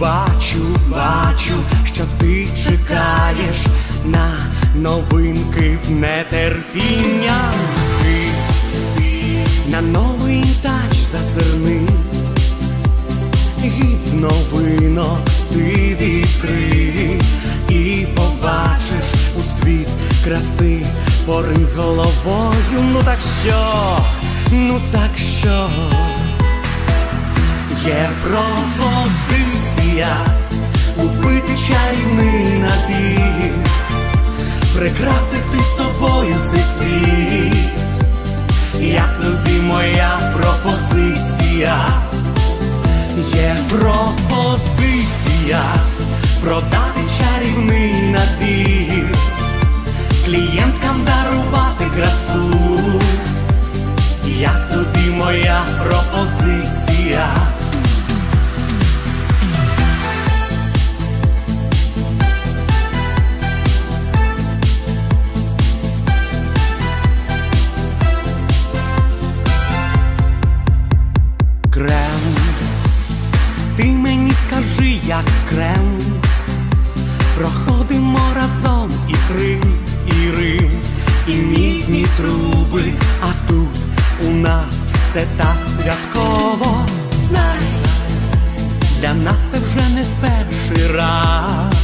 бачу, бачу, що ти чекаєш на новинки з нетерпінням. Ти, на новий тач зазирни. Гід з новинок ти відкрий і побачиш у світ краси, поринь з головою. Ну так що, ну так що, є пропозиція купити чарівний набір, прикрасити собою цей світ. Як тобі моя пропозиція? Є пропозиція продати чарівний набір, клієнткам дарувати красу. Як тобі моя пропозиція? Ти мені скажи, як крем. Проходимо разом і Крим, і Рим, і мідні труби, а тут у нас все так святково. Знай, для нас це вже не перший раз.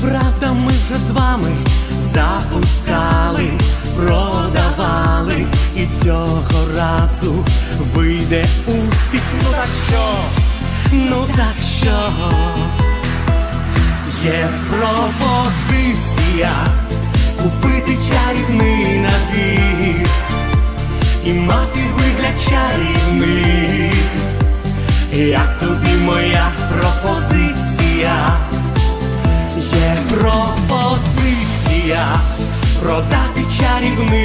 Правда, ми вже з вами запускали, продавали, і цього разу вийде ну так що, є пропозиція купити чарівний набір і мати вигляд чарівний. Як тобі моя пропозиція? Є пропозиція продати чарівний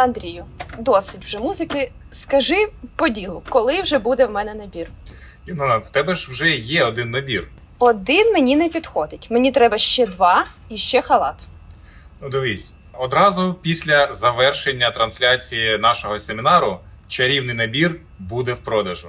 Андрію, досить вже музики. Скажи по ділу, коли вже буде в мене набір? Юна, в тебе ж вже є один набір. Один мені не підходить. Мені треба ще два і ще халат. Ну дивись, одразу після завершення трансляції нашого семінару чарівний набір буде в продажу.